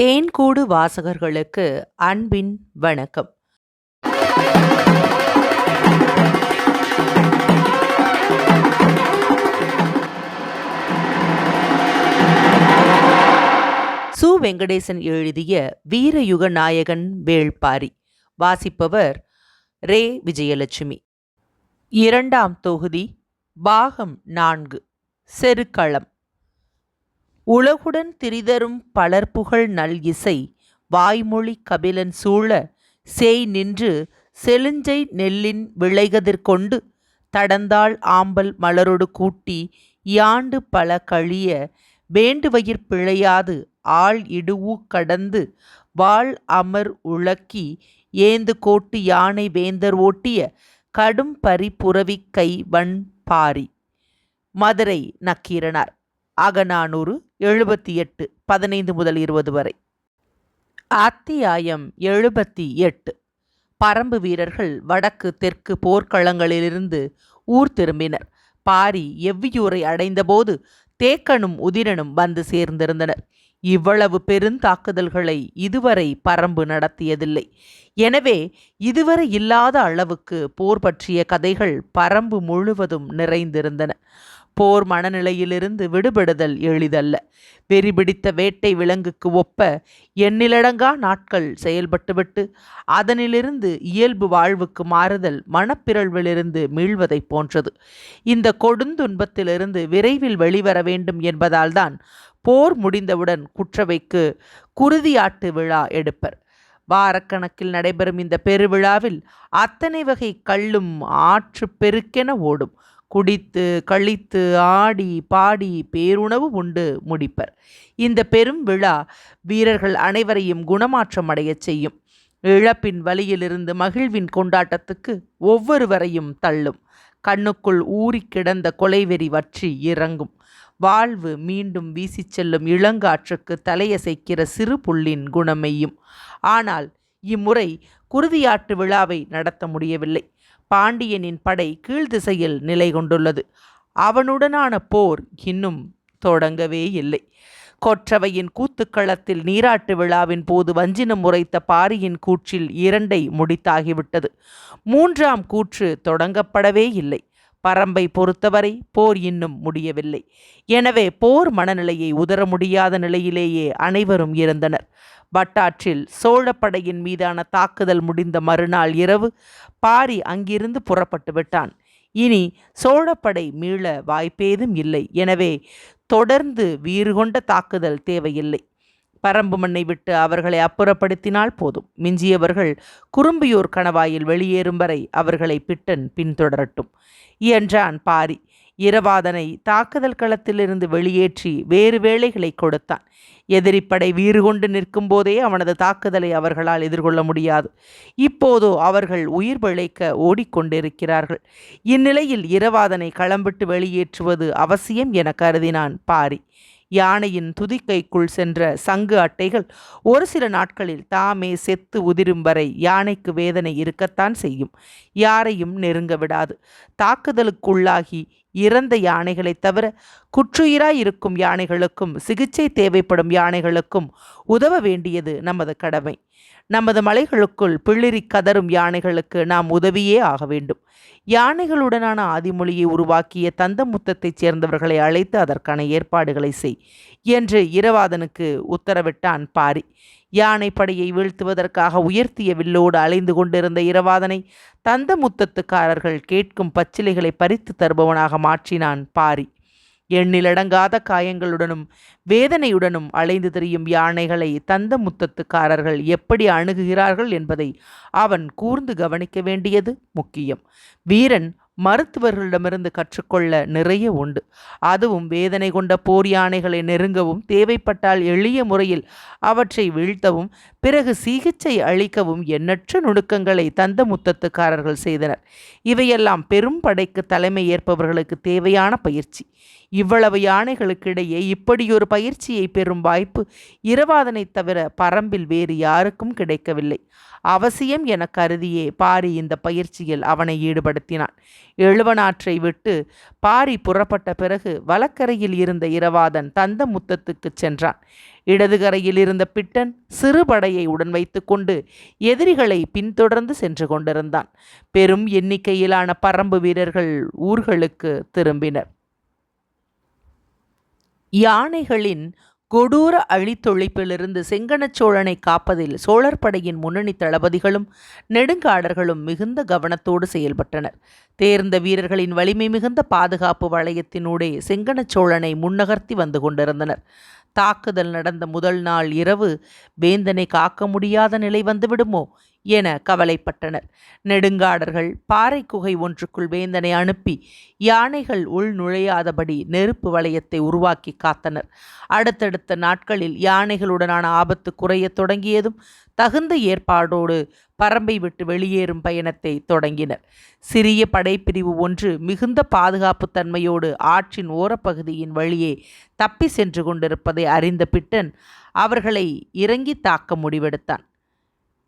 தேன்கூடு வாசகர்களுக்கு அன்பின் வணக்கம். சு. வெங்கடேசன் எழுதிய வீரயுக நாயகன் வேள்பாரி. வாசிப்பவர் ரே. விஜயலட்சுமி. இரண்டாம் தொகுதி பாகம் நான்கு செருக்களம். உலகுடன் திரிதரும் பலர்புகழ் நல் இசை வாய்மொழி கபிலன் சூழ சேய் நின்று செழுஞ்சை நெல்லின் விளைகதிர்கொண்டு தடந்தாள் ஆம்பல் மலரொடு கூட்டி யாண்டு பல கழிய வேண்டுவயிற் பிழையாது ஆள் இடுவு கடந்து வாழ் அமர் உழக்கி ஏந்து கோட்டு யானை வேந்தர் ஓட்டிய கடும் பரி புரவிக் கை வன் பாரி. மதுரை நக்கீரனார். அகநானூறு எழுபத்தி எட்டு பதினைந்து முதல் இருபது வரை. அத்தியாயம் எழுபத்தி எட்டு பரம்பு வீரர்கள் வடக்கு தெற்கு போர்க்களங்களிலிருந்து ஊர் திரும்பினர். பாரி எவ்வியூரை அடைந்தபோது தேக்கனும் உதிரனும் வந்து சேர்ந்திருந்தனர். இவ்வளவு பெருந்தாக்குதல்களை இதுவரை பரம்பு நடத்தியதில்லை. எனவே இதுவரை இல்லாத அளவுக்கு போர் பற்றிய கதைகள் பரம்பு முழுவதும் நிறைந்திருந்தன. போர் மனநிலையிலிருந்து விடுபடுதல் எளிதல்ல. வெறிபிடித்த வேட்டை விலங்குக்கு ஒப்ப எண்ணிலடங்கா நாட்கள் செயல்பட்டுவிட்டு அதனிலிருந்து இயல்பு வாழ்வுக்கு மாறுதல் மனப்பிறழ்விலிருந்து மீள்வதைப் போன்றது. இந்த கொடுந்துன்பத்திலிருந்து விரைவில் வெளிவர வேண்டும் என்பதால்தான் போர் முடிந்தவுடன் குற்றவைக்கு குருதியாட்டு விழா எடுப்பர். வாரக்கணக்கில் நடைபெறும் இந்த பெருவிழாவில் அத்தனை வகை கள்ளும் ஆற்று பெருக்கென ஓடும். குடித்து கழித்து ஆடி பாடி பேருணவு உண்டு முடிப்பர். இந்த பெரும் விழா வீரர்கள் அனைவரையும் குணமாற்றம் அடையச் செய்யும். இழப்பின் வழியிலிருந்து மகிழ்வின் கொண்டாட்டத்துக்கு ஒவ்வொருவரையும் தள்ளும். கண்ணுக்குள் ஊறி கிடந்த கொலைவெறி வற்றி இறங்கும். வாழ்வு மீண்டும் வீசிச் செல்லும் இளங்காற்றுக்கு தலையசைக்கிற சிறு புள்ளின் குணமையும் ஆனால் இம்முறை குருதியாட்டு விழாவை நடத்த முடியவில்லை. பாண்டியனின் படை கீழ்திசையில் நிலை கொண்டுள்ளது. அவனுடனான போர் இன்னும் தொடங்கவே இல்லை. கொற்றவையின் கூத்துக்களத்தில் நீராட்டு விழாவின் போது வஞ்சினம் உரைத்த பாரியின் கூற்றில் இரண்டை முடித்தாகிவிட்டது. மூன்றாம் கூற்று தொடங்கப்படவே இல்லை. பரம்பை பொறுத்தவரை போர் இன்னும் முடியவில்லை. எனவே போர் மனநிலையை உதர முடியாத நிலையிலேயே அனைவரும் இருந்தனர். வட்டாற்றில் சோழப்படையின் மீதான தாக்குதல் முடிந்த மறுநாள் இரவு பாரி அங்கிருந்து புறப்பட்டு விட்டான். இனி சோழப்படை மீள வாய்ப்பேதும் இல்லை. எனவே தொடர்ந்து வீறு கொண்ட தாக்குதல் தேவையில்லை. பரம்பு மண்ணை விட்டு அவர்களை அப்புறப்படுத்தினால் போதும். மிஞ்சியவர்கள் குறும்பியூர் கணவாயில் வெளியேறும் வரை அவர்களை பிட்டன் பின்தொடரட்டும். என்றான் பாரி. இரவாதனை தாக்குதல் களத்திலிருந்து வெளியேற்றி வேறு வேலைகளை கொடுத்தான். எதிரிப்படை வீறு கொண்டு நிற்கும் போதே அவனது தாக்குதலை அவர்களால் எதிர்கொள்ள முடியாது. இப்போதோ அவர்கள் உயிர் பிழைக்க ஓடிக்கொண்டிருக்கிறார்கள். இந்நிலையில் இரவாதனை களம்பிட்டு வெளியேற்றுவது அவசியம் என கருதினான் பாரி. யானையின் துதிக்கைக்குள் சென்ற சங்கு அட்டைகள் ஒரு சில நாட்களில் தாமே செத்து உதிரும் வரை யானைக்கு வேதனை இருக்கத்தான் செய்யும். யாரையும் நெருங்க விடாது. தாக்குதலுக்குள்ளாகி இறந்த யானைகளைத் தவிர குற்றுயிராய் இருக்கும் யானைகளுக்கும் சிகிச்சை தேவைப்படும் யானைகளுக்கும் உதவ வேண்டியது நமது கடமை. நமது மலைகளுக்குள் பிள்ளிரி கதரும் யானைகளுக்கு நாம் உதவியே ஆக வேண்டும். யானைகளுடனான ஆதிமொழியை உருவாக்கிய தந்தமுத்தத்தைச் சேர்ந்தவர்களை அழைத்து அதற்கான ஏற்பாடுகளை செய் என்று இரவாதனுக்கு உத்தரவிட்டான் பாரி. யானை படையை வீழ்த்துவதற்காக உயர்த்திய வில்லோடு அலைந்து கொண்டிருந்த இரவாதனை தந்தமுத்தத்துக்காரர்கள் கேட்கும் பச்சிலைகளை பறித்து தருபவனாக மாற்றினான் பாரி. எண்ணிலடங்காத காயங்களுடனும் வேதனையுடனும் அலைந்து திரியும் யானைகளை தந்த முத்தத்துக்காரர்கள் எப்படி அணுகுகிறார்கள் என்பதை அவன் கூர்ந்து கவனிக்க வேண்டியது முக்கியம். வீரன் மருத்துவர்களிடமிருந்து கற்றுக்கொள்ள நிறைய உண்டு. அதுவும் வேதனை கொண்ட போர் யானைகளை நெருங்கவும் தேவைப்பட்டால் எளிய முறையில் அவற்றை வீழ்த்தவும் பிறகு சிகிச்சை அளிக்கவும் எண்ணற்ற நுணுக்கங்களை தந்த முத்தத்துக்காரர்கள் செய்தனர். இவையெல்லாம் பெரும் படைக்கு தலைமை ஏற்பவர்களுக்கு தேவையான பயிற்சி. இவ்வளவு யானைகளுக்கிடையே இப்படியொரு பயிற்சியை பெறும் வாய்ப்பு இரவாதனை தவிர பரம்பில் வேறு யாருக்கும் கிடைக்கவில்லை. அவசியம் என கருதியே பாரி இந்த பயிற்சியில் அவனை ஈடுபடுத்தினான். எழுவனாற்றை விட்டு பாரி புறப்பட்ட பிறகு வலக்கரையில் இருந்த இரவாதன் தந்த முத்தத்துக்கு சென்றான். இடதுகரையில் இருந்த பிட்டன் சிறுபடையை உடன் வைத்துக்கொண்டு எதிரிகளை பின்தொடர்ந்து சென்று கொண்டிருந்தான். பெரும் எண்ணிக்கையிலான பரம்பு வீரர்கள் ஊர்களுக்கு திரும்பினர். யானைகளின் கொடூர அழித்தொழிப்பிலிருந்து செங்கனச்சோழனை காப்பதில் சோழர் படையின் முன்னணி தளபதிகளும் நெடுங்காடர்களும் மிகுந்த கவனத்தோடு செயல்பட்டனர். தேர்ந்த வீரர்களின் வலிமை மிகுந்த பாதுகாப்பு வளையத்தினூடே செங்கனச்சோழனை முன்னகர்த்தி வந்து கொண்டிருந்தனர். தாக்குதல் நடந்த முதல் நாள் இரவு வேந்தனை காக்க முடியாத நிலை வந்துவிடுமோ என கவலைப்பட்டனர். நெடுங்காடர்கள் பாறை குகை ஒன்றுக்குள் வேந்தனை அனுப்பி யானைகள் உள் நுழையாதபடி நெருப்பு வளையத்தை உருவாக்கி காத்தனர். அடுத்தடுத்த நாட்களில் யானைகளுடனான ஆபத்து குறையத் தொடங்கியதும் தகுந்த ஏற்பாடோடு பரம்பை விட்டு வெளியேறும் பயணத்தை தொடங்கினர். சிறிய படைப்பிரிவு ஒன்று மிகுந்த பாதுகாப்பு தன்மையோடு ஆற்றின் ஓரப்பகுதியின் வழியே தப்பி சென்று கொண்டிருப்பதை அறிந்த பிட்டன் அவர்களை இறங்கி தாக்க முடிவெடுத்தான்.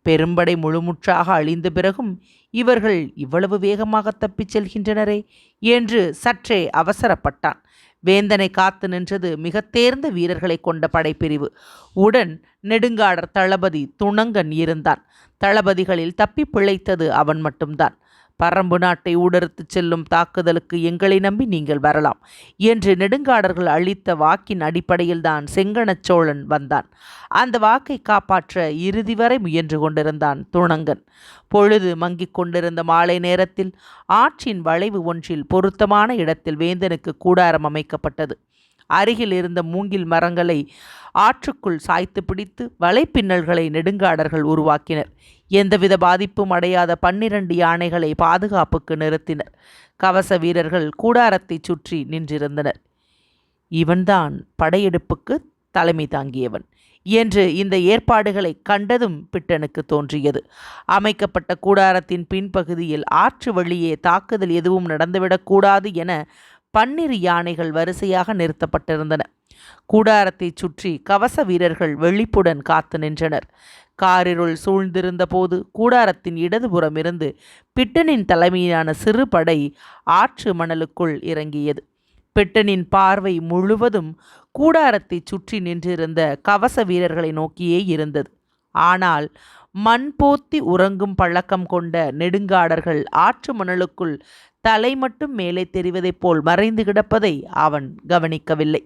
பெரும்படை முழுமுற்றாக அழிந்த பிறகும் இவர்கள் இவ்வளவு வேகமாக தப்பிச் செல்கின்றனரே என்று சற்றே அவசரப்பட்டான். வேந்தனை காத்து நின்றது மிக தேர்ந்த வீரர்களை கொண்ட படைப்பிரிவு. உடன் நெடுங்காடர் தளபதி துணங்கன் இருந்தான். தளபதிகளில் தப்பி பிழைத்தது அவன் மட்டும்தான். பரம்பு நாட்டை ஊடறுத்துச் செல்லும் தாக்குதலுக்கு எங்களை நம்பி நீங்கள் வரலாம் என்று நெடுங்காடர்கள் அளித்த வாக்கின் அடிப்படையில்தான் செங்கணச் சோழன் வந்தான். அந்த வாக்கை காப்பாற்ற இறுதி வரை முயன்று கொண்டிருந்தான் துணங்கன். பொழுது மங்கிக் கொண்டிருந்த மாலை நேரத்தில் ஆற்றின் வளைவு ஒன்றில் பொருத்தமான இடத்தில் வேந்தனுக்கு கூடாரம் அமைக்கப்பட்டது. அருகில் இருந்த மூங்கில் மரங்களை ஆற்றுக்குள் சாய்த்து பிடித்து வலைப்பின்னல்களை நெடுங்காடர்கள் உருவாக்கினர். எந்தவித பாதிப்பும் அடையாத பன்னிரண்டு யானைகளை பாதுகாப்புக்கு நிறுத்தினர். கவச வீரர்கள் கூடாரத்தை சுற்றி நின்றிருந்தனர். இவன்தான் படையெடுப்புக்கு தலைமை தாங்கியவன் என்று இந்த ஏற்பாடுகளை கண்டதும் பிட்டனுக்கு தோன்றியது. அமைக்கப்பட்ட கூடாரத்தின் பின்பகுதியில் ஆற்று வழியே தாக்குதல் எதுவும் நடந்துவிடக்கூடாது என பன்னிரு யானைகள் வரிசையாக நிறுத்தப்பட்டிருந்தன. கூடாரத்தை சுற்றி கவச வீரர்கள் வெளிப்புடன் காத்து நின்றனர். காரிருள் சூழ்ந்திருந்த போது கூடாரத்தின் இடதுபுறம் இருந்து பிட்டனின் தலைமையிலான சிறு படை ஆற்று மணலுக்குள் இறங்கியது. பிட்டனின் பார்வை முழுவதும் கூடாரத்தை சுற்றி நின்றிருந்த கவச வீரர்களை நோக்கியே இருந்தது. ஆனால் மண் போத்தி உறங்கும் பழக்கம் கொண்ட நெடுங்காடர்கள் ஆற்று மணலுக்குள் தலை மட்டும் மேலே தெரிவதைப் போல் மறைந்து கிடப்பதை அவன் கவனிக்கவில்லை.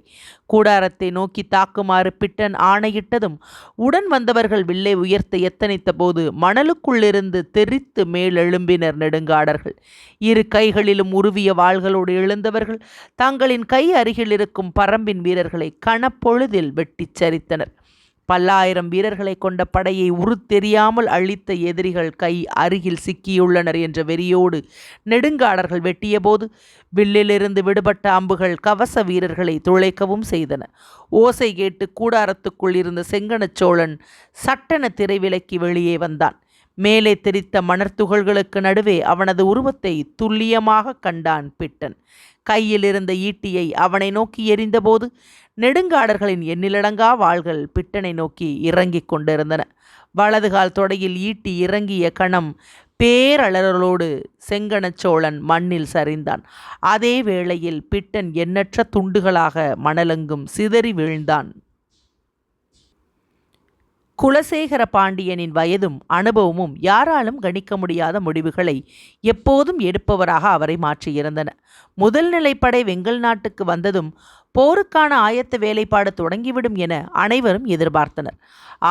கூடாரத்தை நோக்கி தாக்குமாறு பிட்டன் ஆணையிட்டதும் உடன் வந்தவர்கள் வில்லை உயர்த்த எத்தனித்த போது மணலுக்குள்ளிருந்து தெரித்து மேலெழும்பினர் நெடுங்காடர்கள். இரு கைகளிலும் உருவிய வாள்களோடு எழுந்தவர்கள் தங்களின் கை அருகில் இருக்கும் பரம்பின் வீரர்களை கணப்பொழுதில் வெட்டிச் சரித்தனர் பல்லாயிரம் வீரர்களை கொண்ட படையை உருத்தெரியாமல் அழித்த எதிரிகள் கை அருகில் சிக்கியுள்ளனர் என்ற வெறியோடு நெடுங்காடர்கள் வெட்டியபோது வில்லிலிருந்து விடுபட்ட அம்புகள் கவச வீரர்களை துளைக்கவும் செய்தன. ஓசை கேட்டு கூடாரத்துக்குள் இருந்த செங்கனச்சோழன் சோழன் சட்டென திரைவிலக்கி வெளியே வந்தான். மேலே தெரித்த மணர்த்துகள்களுக்கு நடுவே அவனது உருவத்தை துல்லியமாக கண்டான் பிட்டன். கையில் இருந்த ஈட்டியை அவனை நோக்கி எறிந்தபோது நெடுங்காடர்களின் எண்ணிலடங்கா வாள்கள் பிட்டனை நோக்கி இறங்கிக் கொண்டிருந்தன. வலதுகால் தொடையில் ஈட்டி இறங்கிய கணம் பேரலறலோடு செங்கணச் சோழன் மண்ணில் சரிந்தான். அதே வேளையில் பிட்டன் எண்ணற்ற துண்டுகளாக மணலெங்கும் சிதறி வீழ்ந்தான். குலசேகர பாண்டியனின் வயதும் அனுபவமும் யாராலும் கணிக்க முடியாத முடிவுகளை எப்போதும் எடுப்பவராக அவரை மாற்றியிருந்தன. முதல் நிலைப்படை வெங்கல் நாட்டுக்கு வந்ததும் போருக்கான ஆயத்த வேலைப்பாடு தொடங்கிவிடும் என அனைவரும் எதிர்பார்த்தனர்.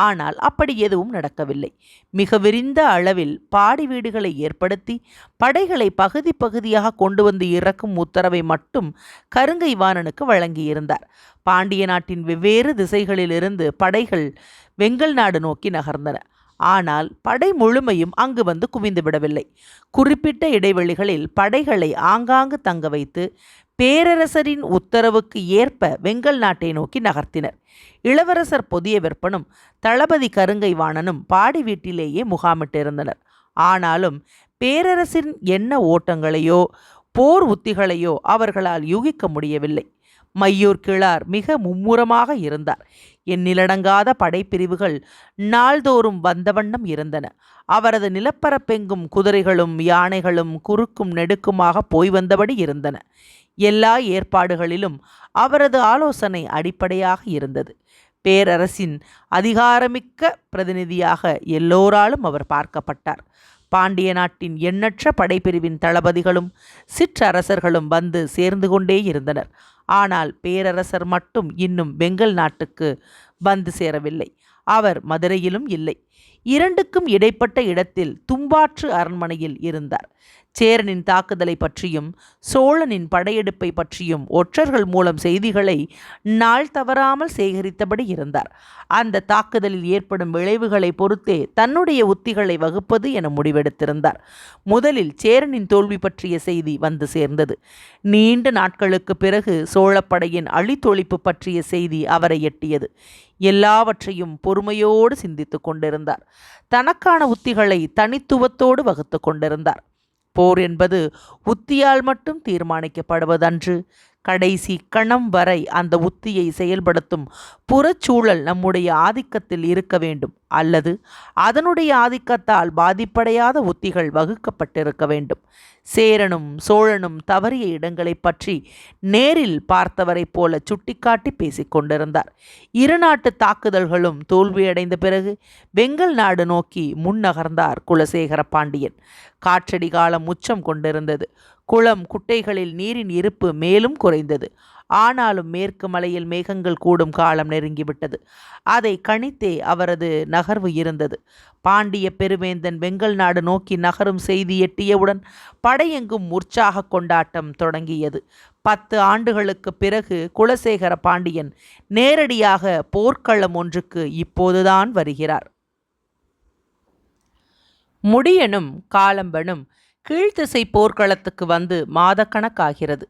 ஆனால் அப்படி எதுவும் நடக்கவில்லை. மிக விரிந்த அளவில் பாடி வீடுகளை ஏற்படுத்தி படைகளை பகுதி பகுதியாக கொண்டு வந்து இறக்கும் உத்தரவை மட்டும் கருங்கை வாணனுக்கு வழங்கியிருந்தார். பாண்டிய நாட்டின் வெவ்வேறு திசைகளிலிருந்து படைகள் வெங்கல் நாடு நோக்கி நகர்ந்தன. ஆனால் படை முழுமையும் அங்கு வந்து குவிந்து விடவில்லை குறிப்பிட்ட இடைவெளிகளில் படைகளை ஆங்காங்கு தங்க வைத்து பேரரசரின் உத்தரவுக்கு ஏற்ப வெங்கல் நாட்டை நோக்கி நகர்த்தினர். இளவரசர் புதிய விற்பனும் தளபதி கருங்கை வாணனும் பாடி வீட்டிலேயே முகாமிட்டிருந்தனர். ஆனாலும் பேரரசின் என்ன ஓட்டங்களையோ போர் உத்திகளையோ அவர்களால் யூகிக்க முடியவில்லை. மையூர் கிழார் மிக மும்முரமாக இருந்தார். எண்ணிலடங்காத படைப்பிரிவுகள் நாள்தோறும் வந்த வண்ணம் இருந்தன. அவரது நிலப்பரப்பெங்கும் குதிரைகளும் யானைகளும் குறுக்கும் நெடுக்குமாக போய் வந்தபடி இருந்தன. எல்லா ஏற்பாடுகளிலும் அவரது ஆலோசனை அடிப்படையாக இருந்தது. பேரரசின் அதிகாரமிக்க பிரதிநிதியாக எல்லோராலும் அவர் பார்க்கப்பட்டார். பாண்டிய நாட்டின் எண்ணற்ற படைப்பிரிவின் தளபதிகளும் சிற்றரசர்களும் வந்து சேர்ந்து கொண்டே இருந்தனர். ஆனால் பேரரசர் மட்டும் இன்னும் பெங்கல் நாட்டுக்கு வந்து சேரவில்லை. அவர் மதுரையிலும் இல்லை. இரண்டுக்கும் இடைப்பட்ட இடத்தில் தும்பாற்று அரண்மனையில் இருந்தார். சேரனின் தாக்குதலை பற்றியும் சோழனின் படையெடுப்பை பற்றியும் ஒற்றர்கள் மூலம் செய்திகளை நாள் தவறாமல் சேகரித்தபடி இருந்தார். அந்த தாக்குதலில் ஏற்படும் விளைவுகளை பொறுத்தே தன்னுடைய உத்திகளை வகுப்பது என முடிவெடுத்திருந்தார். முதலில் சேரனின் தோல்வி பற்றிய செய்தி வந்து சேர்ந்தது. நீண்ட நாட்களுக்கு பிறகு சோழப்படையின் அழித்தொழிப்பு பற்றிய செய்தி அவரை எட்டியது. எல்லாவற்றையும் பொறுமையோடு சிந்தித்து கொண்டிருந்தார். தனக்கான உத்திகளை தனித்துவத்தோடு வகுத்து கொண்டிருந்தார். போர் என்பது உத்தியால் மட்டும் தீர்மானிக்கப்படுவதன்று கடைசி கணம் வரை அந்த உத்தியை செயல்படுத்தும் புறச்சூழல் நம்முடைய ஆதிக்கத்தில் இருக்க வேண்டும். அல்லது அதனுடைய ஆதிக்கத்தால் பாதிப்படையாத உத்திகள் வகுக்கப்பட்டிருக்க வேண்டும். சேரனும் சோழனும் தவறிய இடங்களை பற்றி நேரில் பார்த்தவரைப் போல சுட்டிக்காட்டி பேசிக் கொண்டிருந்தார். இரு நாட்டு தாக்குதல்களும் தோல்வியடைந்த பிறகு வெங்கல் நாடு நோக்கி முன்னகர்ந்தார் குலசேகர பாண்டியன். காற்றடி காலம் உச்சம் கொண்டிருந்தது. குளம் குட்டைகளில் நீரின் இருப்பு மேலும் குறைந்தது. ஆனாலும் மேற்கு மலையில் மேகங்கள் கூடும் காலம் நெருங்கிவிட்டது. அதை கணித்தே அவரது நகர்வு இருந்தது. பாண்டிய பெருவேந்தன் வெங்கல் நாடு நோக்கி நகரும் செய்தி எட்டியவுடன் படையெங்கும் உற்சாக கொண்டாட்டம் தொடங்கியது. பத்து ஆண்டுகளுக்கு பிறகு குலசேகர பாண்டியன் நேரடியாக போர்க்களம் ஒன்றுக்கு இப்போதுதான் வருகிறார். முடியனும் காலம்பனும் கீழ்த்திசை போர்க்களத்துக்கு வந்து மாதக்கணக்காகிறது.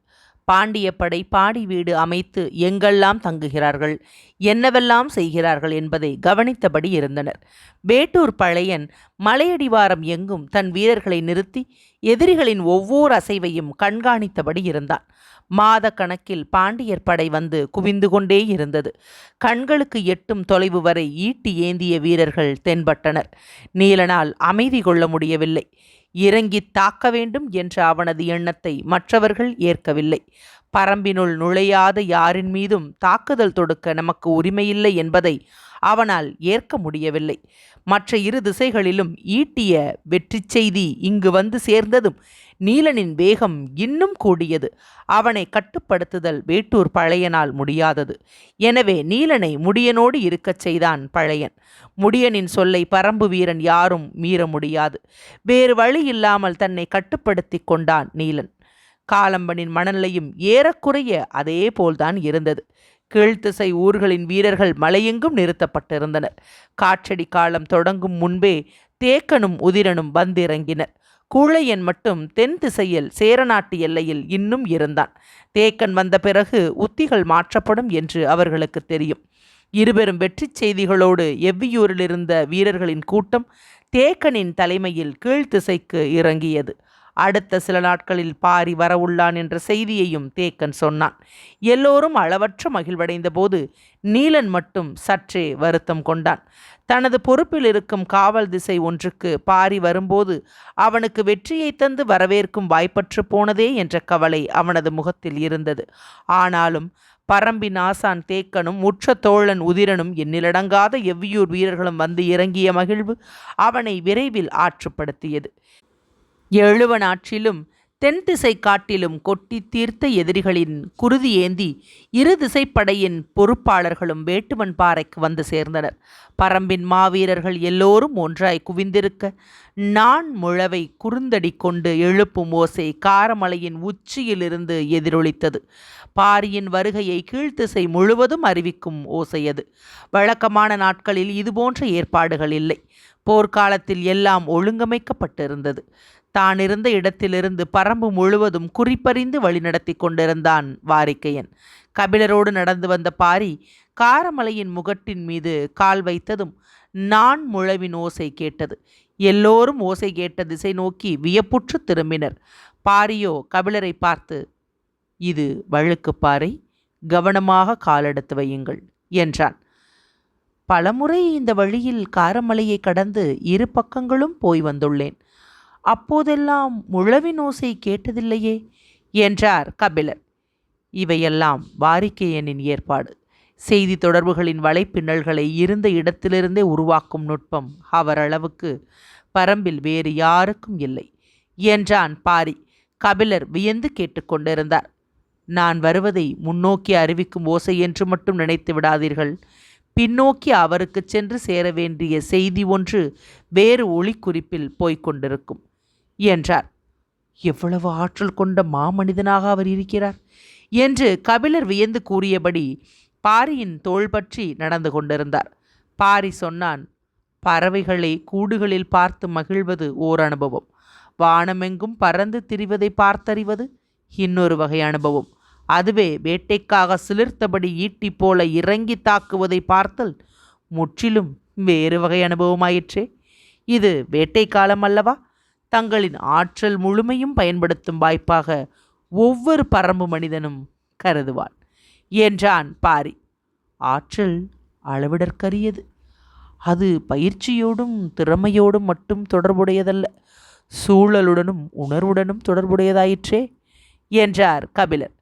பாண்டிய படை பாடி வீடு அமைத்து எங்கெல்லாம் தங்குகிறார்கள் என்னவெல்லாம் செய்கிறார்கள் என்பதை கவனித்தபடி இருந்தனர். வேட்டூர் பழையன் மலையடிவாரம் எங்கும் தன் வீரர்களை நிறுத்தி எதிரிகளின் ஒவ்வொரு அசைவையும் கண்காணித்தபடி இருந்தான். மாத கணக்கில் பாண்டியர் படை வந்து குவிந்து கொண்டே இருந்தது. கண்களுக்கு எட்டும் தொலைவு வரை ஈட்டி ஏந்திய வீரர்கள் தென்பட்டனர். நீலனால் அமைதி கொள்ள முடியவில்லை. இறங்கி தாக்க வேண்டும் என்ற அவனது எண்ணத்தை மற்றவர்கள் ஏற்கவில்லை. பரம்பினுள் நுழையாத யாரின் மீதும் தாக்குதல் தொடுக்க நமக்கு உரிமையில்லை என்பதை அவனால் ஏற்க முடியவில்லை. மற்ற இரு திசைகளிலும் ஈட்டிய வெற்றி செய்தி இங்கு வந்து சேர்ந்ததும் நீலனின் வேகம் இன்னும் கூடியது. அவனை கட்டுப்படுத்துதல் வேட்டூர் பழையனால் முடியாதது. எனவே நீலனை முடியனோடு இருக்கச் செய்தான் பழையன். முடியனின் சொல்லை பரம்பு வீரன் யாரும் மீற முடியாது. வேறு வழி இல்லாமல் தன்னை கட்டுப்படுத்தி கொண்டான் நீலன். காலம்பனின் மனநிலையும் ஏறக்குறைய அதே போல்தான் இருந்தது. கீழ்த்திசை ஊர்களின் வீரர்கள் மலையெங்கும் நிறுத்தப்பட்டிருந்தனர். காற்றடி காலம் தொடங்கும் முன்பே தேக்கனும் உதிரனும் வந்திறங்கினர். கூழையன் மட்டும் தென் திசையில் சேரநாட்டு எல்லையில் இன்னும் இருந்தான். தேக்கன் வந்த பிறகு உத்திகள் மாற்றப்படும் என்று அவர்களுக்கு தெரியும். இருபெரும் வெற்றிச் செய்திகளோடு எவ்வியூரில் இருந்த வீரர்களின் கூட்டம் தேக்கனின் தலைமையில் கீழ்த்திசைக்கு இறங்கியது. அடுத்த சில நாட்களில் பாரி வரவுள்ளான் என்ற செய்தியையும் தேக்கன் சொன்னான். எல்லோரும் அளவற்ற மகிழ்வடைந்த போது நீலன் மட்டும் சற்றே வருத்தம் கொண்டான். தனது பொறுப்பில் இருக்கும் காவல் திசை ஒன்றுக்கு பாரி வரும்போது அவனுக்கு வெற்றியை தந்து வரவேற்கும் வாய்ப்பற்று போனதே என்ற கவலை அவனது முகத்தில் இருந்தது. ஆனாலும் பரம்பின் ஆசான் தேக்கனும் உற்ற தோழன் உதிரனும் எண்ணிலடங்காத எவ்வியூர் வீரர்களும் வந்து இறங்கிய மகிழ்வு அவனை விரைவில் ஆற்றுப்படுத்தியது. எழுவனாற்றிலும் தென் திசை காட்டிலும் கொட்டி தீர்த்த எதிரிகளின் குருதி ஏந்தி இரு திசைப்படையின் பொறுப்பாளர்களும் வேட்டுவன் பாறைக்கு வந்து சேர்ந்தனர். பரம்பின் மாவீரர்கள் எல்லோரும் ஒன்றாய் குவிந்திருக்க நான் முழவை குறுந்தடி கொண்டு எழுப்பும் ஓசை காரமலையின் உச்சியிலிருந்து எதிரொலித்தது. பாரியின் வருகையை கீழ்த்திசை முழுவதும் அறிவிக்கும் ஓசை அது. வழக்கமான நாட்களில் இதுபோன்ற ஏற்பாடுகள் இல்லை. போர்க்காலத்தில் எல்லாம் ஒழுங்கமைக்கப்பட்டிருந்தது. தான் இருந்த இடத்திலிருந்து பரம்பு முழுவதும் குறிப்பறிந்து வழிநடத்தி கொண்டிருந்தான் வாரிக்கையன். கபிலரோடு நடந்து வந்த பாரி காரமலையின் முகட்டின் மீது கால் வைத்ததும் நான் முழவின் ஓசை கேட்டது. எல்லோரும் ஓசை கேட்ட திசை நோக்கி வியப்புற்று திரும்பினர். பாரியோ கபிலரை பார்த்து இது வழுக்கு பாறை கவனமாக காலெடுத்து வையுங்கள் என்றான். பலமுறை இந்த வழியில் காரமலையை கடந்து இரு பக்கங்களும் போய் வந்துள்ளேன். அப்போதெல்லாம் முழவின் ஓசை கேட்டதில்லையே? என்றார் கபிலர் இவையெல்லாம் வாரிக்கையனின் ஏற்பாடு. செய்தி தொடர்புகளின் வலைப்பின்னல்களை இருந்த இடத்திலிருந்தே உருவாக்கும் நுட்பம் அவரளவுக்கு பரம்பில் வேறு யாருக்கும் இல்லை என்றான் பாரி. கபிலர் வியந்து கேட்டுக்கொண்டிருந்தார் நான் வருவதை முன்னோக்கி அறிவிக்கும் ஓசை என்று மட்டும் நினைத்து விடாதீர்கள். பின்னோக்கி அவருக்கு சென்று சேர வேண்டிய செய்தி ஒன்று வேறு ஒளிக்குறிப்பில் போய்க் கொண்டிருக்கும். என்றார். எவ்வளவு ஆற்றல் கொண்ட மாமனிதனாக அவர் இருக்கிறார் என்று கபிலர் வியந்து கூறியபடி பாரியின் தோள் பற்றி நடந்து கொண்டிருந்தார். பாரி சொன்னான் பறவைகளை கூடுகளில் பார்த்து மகிழ்வது ஓர் அனுபவம். வானமெங்கும் பறந்து திரிவதை பார்த்தறிவது இன்னொரு வகை அனுபவம். அதுவே வேட்டைக்காக சிலிர்த்தபடி ஈட்டி போல இறங்கி தாக்குவதை பார்த்தல் முற்றிலும் வேறு வகை அனுபவமாயிற்றே. இது வேட்டை காலம் அல்லவா? தங்களின் ஆற்றல் முழுமையும் பயன்படுத்தும் வாய்ப்பாக ஒவ்வொரு பரம்பு மனிதனும் கருதுவான் என்றான் பாரி. ஆற்றல் அளவிடற்கரியது. அது பயிற்சியோடும் திறமையோடும் மட்டும் தொடர்புடையதல்ல. சூழலுடனும் உணர்வுடனும் தொடர்புடையதாயிற்றே என்றார் கபிலர்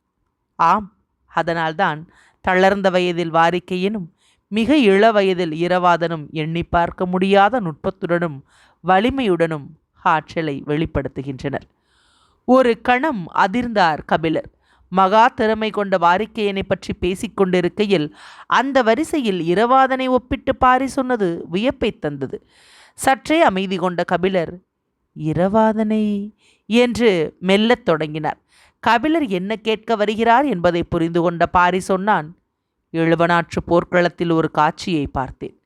ஆம் அதனால்தான் தளர்ந்த வயதில் வாரிக்கையினும் மிக இள வயதில் இரவாதனும் எண்ணி பார்க்க முடியாத நுட்பத்துடனும் வலிமையுடனும் ஆற்றலை வெளிப்படுத்துகின்றனர். ஒரு கணம் அதிர்ந்தார் கபிலர். மகா திறமை கொண்ட வாரிக்கையனை பற்றி பேசிக்கொண்டிருக்கையில் அந்த வரிசையில் இரவாதனை ஒப்பிட்டு பாரி சொன்னது வியப்பை தந்தது. சற்றே அமைதி கொண்ட கபிலர் இரவாதனை? என்று மெல்லத் தொடங்கினார். கபிலர் என்ன கேட்க வருகிறார் என்பதை புரிந்து கொண்ட பாரி சொன்னான் எழுவனாற்று போர்க்களத்தில் ஒரு காட்சியை பார்த்தேன்.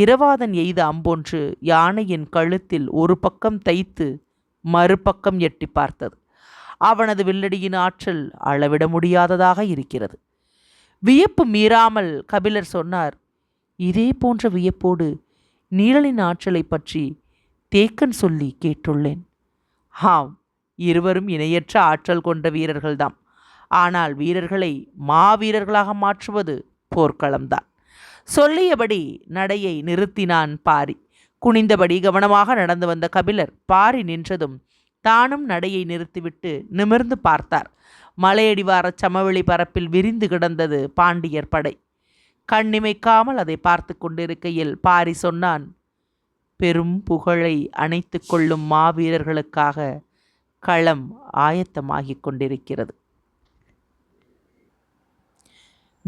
இரவாதன் எய்த அம்பொன்று யானையின் கழுத்தில் ஒரு பக்கம் தைத்து மறுபக்கம் எட்டி பார்த்தது. அவனது வில்லடியின் ஆற்றல் அளவிட முடியாததாக இருக்கிறது. வியப்பு மீறாமல் கபிலர் சொன்னார் இதே போன்ற வியப்போடு நீழலின் ஆற்றலை பற்றி தேக்கன் சொல்லி கேட்டுள்ளேன். ஆம் இருவரும் இணையற்ற ஆற்றல் கொண்ட வீரர்கள்தாம். ஆனால் வீரர்களை மாவீரர்களாக மாற்றுவது போர்க்களம்தான். சொல்லியபடி நடையை நிறுத்தினான் பாரி. குனிந்தபடி கவனமாக நடந்து வந்த கபிலர் பாரி நின்றதும் தானும் நடையை நிறுத்திவிட்டு நிமிர்ந்து பார்த்தார். மலையடிவார சமவெளி பரப்பில் விரிந்து கிடந்தது பாண்டியர் படை. கண்ணிமைக்காமல் அதை பார்த்து கொண்டிருக்கையில் பாரி சொன்னான் பெரும் புகழை அணைத்து கொள்ளும் மாவீரர்களுக்காக களம் ஆயத்தமாகிக் கொண்டிருக்கிறது.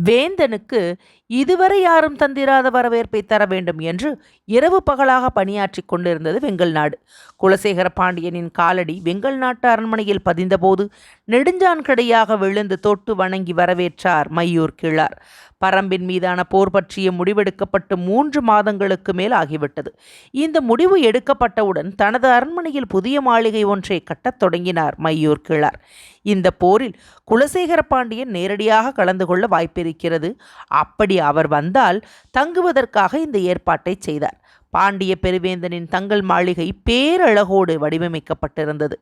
வேந்தனுக்கு இதுவரை யாரும் தந்திராத வரவேற்பை தர வேண்டும் என்று இரவு பகலாக பணியாற்றி கொண்டிருந்தது வெங்கல் நாடு. குலசேகர பாண்டியனின் காலடி வெங்கல் நாட்டு அரண்மனையில் பதிந்தபோது நெடுஞ்சான்கடையாக விழுந்து தொட்டு வணங்கி வரவேற்றார் மையூர் கிழார். பரம்பின் மீதான போர் பற்றிய முடிவெடுக்கப்பட்டு மூன்று மாதங்களுக்கு மேல் ஆகிவிட்டது. இந்த முடிவு எடுக்கப்பட்டவுடன் தனது அரண்மனையில் புதிய மாளிகை ஒன்றை கட்டத் தொடங்கினார் மையூர் கிழார். இந்த போரில் குலசேகர பாண்டியன் நேரடியாக கலந்து கொள்ள வாய்ப்பிருக்கிறது. அப்படி அவர் வந்தால் தங்குவதற்காக இந்த ஏற்பாட்டை செய்தார். பாண்டிய பெருவேந்தனின் தங்கள் மாளிகை பேரழகோடு வடிவமைக்கப்பட்டிருந்தது.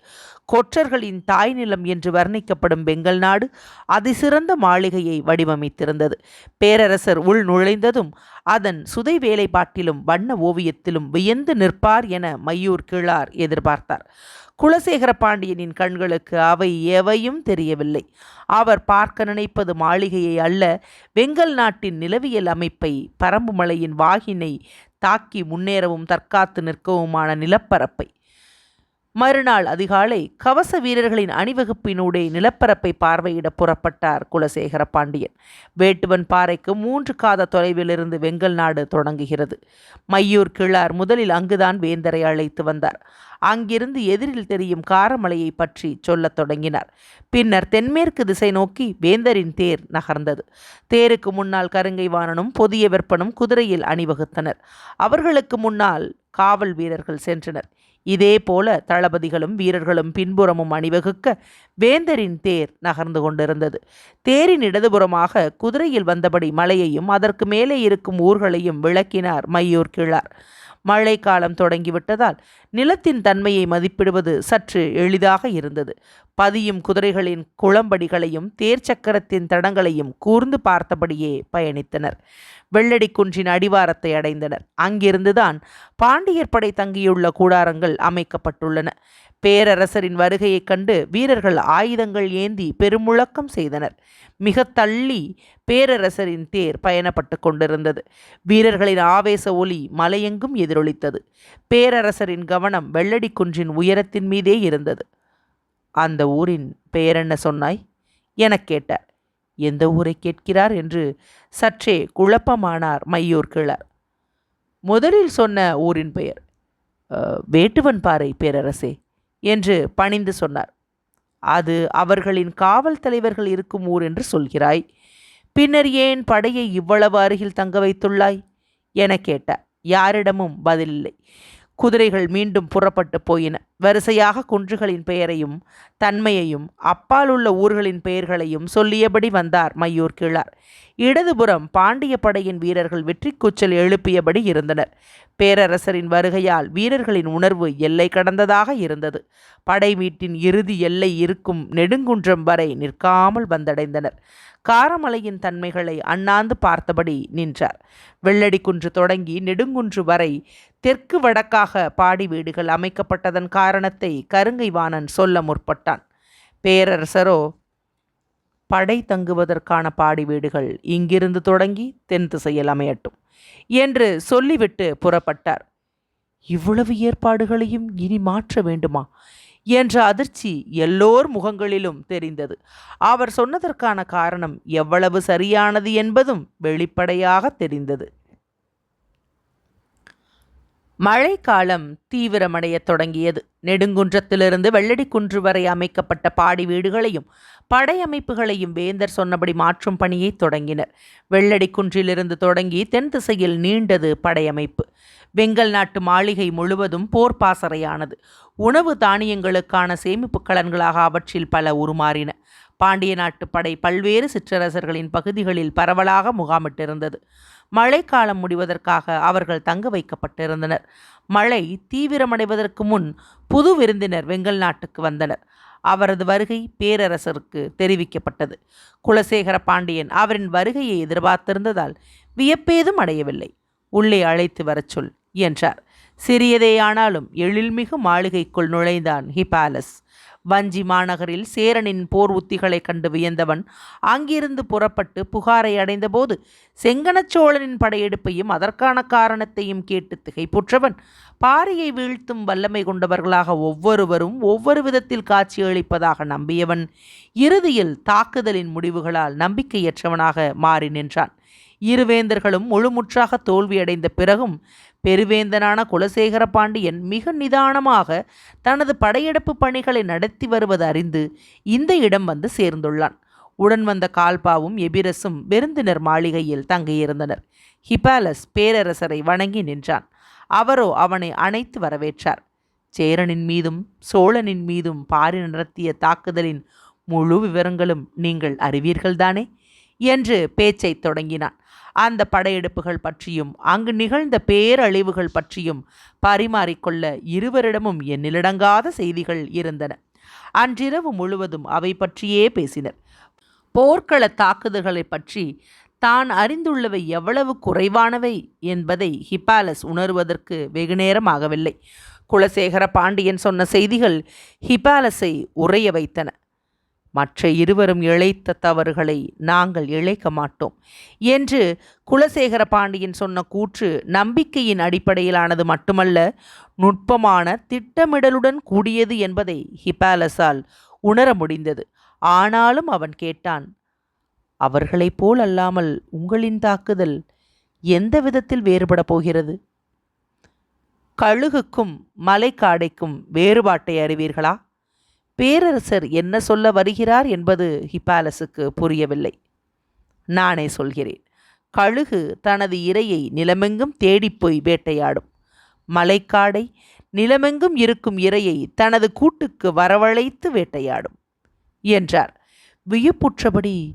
கொற்றர்களின் தாய் நிலம் என்று வர்ணிக்கப்படும் பெங்கல் நாடு அதிசிறந்த மாளிகையை வடிவமைத்திருந்தது. பேரரசர் உள் நுழைந்ததும் அதன் சுதை வேலைப்பாட்டிலும் வண்ண ஓவியத்திலும் வியந்து நிற்பார் என மையூர் கிழார் எதிர்பார்த்தார். குலசேகர பாண்டியனின் கண்களுக்கு அவை எவையும் தெரியவில்லை. அவர் பார்க்க நினைப்பது மாளிகையை அல்ல வெங்கல் நாட்டின் நிலவியல் அமைப்பை பரம்புமலையின் வாகினை தாக்கி முன்னேறவும் தற்காத்து நிற்கவுமான நிலப்பரப்பை. மறுநாள் அதிகாலை கவச வீரர்களின் அணிவகுப்பினூடே நிலப்பரப்பை பார்வையிட புறப்பட்டார் குலசேகர பாண்டியன். வேட்டுவன் பாறைக்கு மூன்று காத தொலைவிலிருந்து வெங்கல் நாடு தொடங்குகிறது. மையூர் கிழார் முதலில் அங்குதான் வேந்தரை அழைத்து வந்தார். அங்கிருந்து எதிரில் தெரியும் காரமலையை பற்றி சொல்லத் தொடங்கினார். பின்னர் தென்மேற்கு திசை நோக்கி வேந்தரின் தேர் நகர்ந்தது. தேருக்கு முன்னால் கருங்கை வாணனும் புதிய வெப்பனும் குதிரையில் அணிவகுத்தனர். அவர்களுக்கு முன்னால் காவல் வீரர்கள் சென்றனர். இதே போல தளபதிகளும் வீரர்களும் பின்புறமும் அணிவகுக்க வேந்தரின் தேர் நகர்ந்து கொண்டிருந்தது. தேரின் இடதுபுறமாக குதிரையில் வந்தபடி மலையையும் அதற்கு மேலே இருக்கும் ஊர்களையும் விளக்கினார் மையூர் கிழார். மழைக்காலம் தொடங்கிவிட்டதால் நிலத்தின் தன்மையை மதிப்பிடுவது சற்று எளிதாக இருந்தது. பதியும் குதிரைகளின் குளம்படிகளையும் தேர்ச்சக்கரத்தின் தடங்களையும் கூர்ந்து பார்த்தபடியே பயணித்தனர். வெள்ளடி குன்றின் அடிவாரத்தை அடைந்தனர். அங்கிருந்துதான் பாண்டியர் படை தங்கியுள்ள கூடாரங்கள் அமைக்கப்பட்டுள்ளன. பேரரசரின் வருகையைக் கண்டு வீரர்கள் ஆயுதங்கள் ஏந்தி பெருமுழக்கம் செய்தனர். மிக தள்ளி பேரரசரின் தேர் பயணப்பட்டு கொண்டிருந்தது. வீரர்களின் ஆவேச ஒலி மலையெங்கும் எதிரொலித்தது. பேரரசரின் கவனம் வெள்ளடி குன்றின் உயரத்தின் மீதே இருந்தது. அந்த ஊரின் பெயர் என்ன சொன்னாய்? எனக் கேட்டார். எந்த ஊரை கேட்கிறார் என்று சற்றே குழப்பமானார் மையூர் கிழார் முதலில் சொன்ன ஊரின் பெயர் வேட்டுவன் பாறை பேரரசே என்று பணிந்து சொன்னார். அது அவர்களின் காவல் தலைவர்கள் இருக்கும் ஊர் என்று சொல்கிறாய். பின்னர் ஏன் படையை இவ்வளவு அருகில் தங்க வைத்துள்ளாய்? என கேட்டார். யாரிடமும் பதிலில்லை குதிரைகள் மீண்டும் புறப்பட்டு போயின. வரிசையாக குன்றுகளின் பெயரையும் தன்மையையும் அப்பால் உள்ள ஊர்களின் பெயர்களையும் சொல்லியபடி வந்தார் மையூர் கிழார். இடதுபுறம் பாண்டிய படையின் வீரர்கள் வெற்றி கூச்சல் எழுப்பியபடி இருந்தனர். பேரரசரின் வருகையால் வீரர்களின் உணர்வு எல்லை கடந்ததாக இருந்தது. படை வீட்டின் இறுதி எல்லை இருக்கும் நெடுங்குன்றம் வரை நிற்காமல் வந்தடைந்தனர். காரமலையின் தன்மைகளை அண்ணாந்து பார்த்தபடி நின்றார். வெள்ளடி குன்று தொடங்கி நெடுங்குன்று வரை தெற்கு வடக்காக பாடி வீடுகள் அமைக்கப்பட்டதன் காரணத்தை கருங்கைவாணன் சொல்ல முற்பட்டான். பேரரசரோ படை தங்குவதற்கான பாடி வீடுகள் இங்கிருந்து தொடங்கி தென் திசையில் அமையட்டும் என்று சொல்லிவிட்டு புறப்பட்டார். இவ்வளவு ஏற்பாடுகளையும் இனி மாற்ற வேண்டுமா? என்ற அதிர்ச்சி எல்லோர் முகங்களிலும் தெரிந்தது. அவர் சொன்னதற்கான காரணம் எவ்வளவு சரியானது என்பதும் வெளிப்படையாக தெரிந்தது. மழைக்காலம் தீவிரமடையத் தொடங்கியது. நெடுங்குன்றத்திலிருந்து வெள்ளடிக்குன்று வரை அமைக்கப்பட்ட பாடி வீடுகளையும் படையமைப்புகளையும் வேந்தர் சொன்னபடி மாற்றும் பணியை தொடங்கினர். வெள்ளடிக்குன்றிலிருந்து தொடங்கி தென் திசையில் நீண்டது படையமைப்பு வெங்கல் நாட்டு மாளிகை முழுவதும் போர் பாசறையானது. உணவு தானியங்களுக்கான சேமிப்பு கலன்களாக அவற்றில் பல உருமாறின. பாண்டிய நாட்டு படை பல்வேறு சிற்றரசர்களின் பகுதிகளில் பரவலாக முகாமிட்டிருந்தது. மழைக்காலம் முடிவதற்காக அவர்கள் தங்க வைக்கப்பட்டிருந்தனர். மழை தீவிரமடைவதற்கு முன் புது விருந்தினர் வெங்கல் நாட்டுக்கு வந்தனர். அவரது வருகை பேரரசருக்கு தெரிவிக்கப்பட்டது. குலசேகர பாண்டியன் அவரின் வருகையை எதிர்பார்த்திருந்ததால் வியப்பேதும் அடையவில்லை. உள்ளே அழைத்து வரச் சொல் என்றார். சிறியதேயானாலும் எழில்மிகு மாளிகைக்குள் நுழைந்தான் ஹிபாலஸ். வஞ்சி மாநகரில் சேரனின் போர் உத்திகளைக் கண்டு வியந்தவன் அங்கிருந்து புறப்பட்டு புகாரை அடைந்தபோது செங்கனச்சோழனின் படையெடுப்பையும் அதற்கான காரணத்தையும் கேட்டு திகைப்புற்றவன். பாரியை வீழ்த்தும் வல்லமை கொண்டவர்களாக ஒவ்வொருவரும் ஒவ்வொரு விதத்தில் காட்சியளிப்பதாக நம்பியவன். இறுதியில் தாக்குதலின் முடிவுகளால் நம்பிக்கையற்றவனாக மாறி நின்றான். இருவேந்தர்களும் முழுமுற்றாக தோல்வியடைந்த பிறகும் பெருவேந்தனான குலசேகர பாண்டியன் மிக நிதானமாக தனது படையெடுப்பு பணிகளை நடத்தி வருவது அறிந்து இந்த இடம் வந்து சேர்ந்துள்ளான். உடன் வந்த கால்பாவும் எபிரசும் விருந்தினர் மாளிகையில் தங்கியிருந்தனர். ஹிபாலஸ் பேரரசரை வணங்கி நின்றான். அவரோ அவனை அணைத்து வரவேற்றார். சேரனின் மீதும் சோழனின் மீதும் பாரி நடத்திய தாக்குதலின் முழு விவரங்களும் நீங்கள் அறிவீர்கள்தானே? என்று பேச்சைத் தொடங்கினான். அந்த படையெடுப்புகள் பற்றியும் அங்கு நிகழ்ந்த பேரழிவுகள் பற்றியும் பரிமாறிக்கொள்ள இருவரிடமும் எண்ணிலடங்காத செய்திகள் இருந்தன. அன்றிரவு முழுவதும் அவை பற்றியே பேசினர். போர்க்கள தாக்குதல்களை பற்றி தான் அறிந்துள்ளவை எவ்வளவு குறைவானவை என்பதை ஹிபாலஸ் உணர்வதற்கு வெகுநேரம் ஆகவில்லை குலசேகர பாண்டியன் சொன்ன செய்திகள் ஹிபாலஸை உறைய வைத்தன. மற்ற இருவரும் இழைத்த தவறுகளை நாங்கள் இழைக்க மாட்டோம் என்று குலசேகர பாண்டியன் சொன்ன கூற்று நம்பிக்கையின் அடிப்படையிலானது மட்டுமல்ல நுட்பமான திட்டமிடலுடன் கூடியது என்பதை ஹிபாலஸால் உணர முடிந்தது. ஆனாலும் அவன் கேட்டான் அவர்களைப் போல் அல்லாமல் உங்களின் தாக்குதல் எந்த விதத்தில் வேறுபட போகிறது? கழுகுக்கும் மலைக்காடைக்கும் வேறுபாட்டை அறிவீர்களா? பேரரசர் என்ன சொல்ல வருகிறார் என்பது ஹிப்பாலஸுக்கு புரியவில்லை. நானே சொல்கிறேன். கழுகு தனது இரையை நிலமெங்கும் தேடிப்போய் வேட்டையாடும். மலைக்காடை நிலமெங்கும் இருக்கும் இரையை தனது கூட்டுக்கு வரவழைத்து வேட்டையாடும் என்றார். வியப்புற்றபடி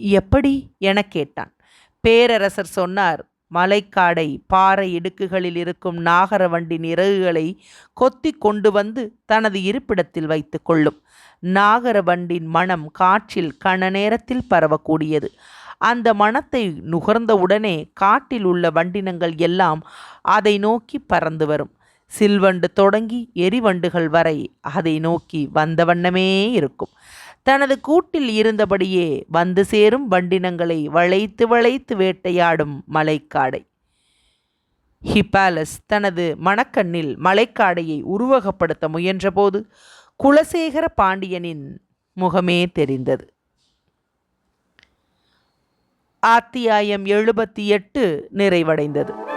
எப்படி? எனக் கேட்டான். பேரரசர் சொன்னார் மலைக்காடை பாறை இடுக்குகளில் இருக்கும் நாகரவண்டின் இறகுகளை கொத்தி கொண்டு வந்து தனது இருப்பிடத்தில் வைத்து கொள்ளும். நாகரவண்டின் மனம் காற்றில் கண நேரத்தில் பரவக்கூடியது. அந்த மனத்தை நுகர்ந்தவுடனே காட்டில் உள்ள வண்டினங்கள் எல்லாம் அதை நோக்கி பறந்து வரும். சில்வண்டு தொடங்கி எரிவண்டுகள் வரை அதை நோக்கி வந்த வண்ணமே இருக்கும். தனது கூட்டில் இருந்தபடியே வந்து சேரும் வண்டினங்களை வளைத்து வளைத்து வேட்டையாடும் மலைக்காடை. ஹிப்பாலஸ் தனது மணக்கண்ணில் மலைக்காடையை உருவகப்படுத்த முயன்றபோது குலசேகர பாண்டியனின் முகமே தெரிந்தது. அத்தியாயம் எழுபத்தி எட்டு நிறைவடைந்தது.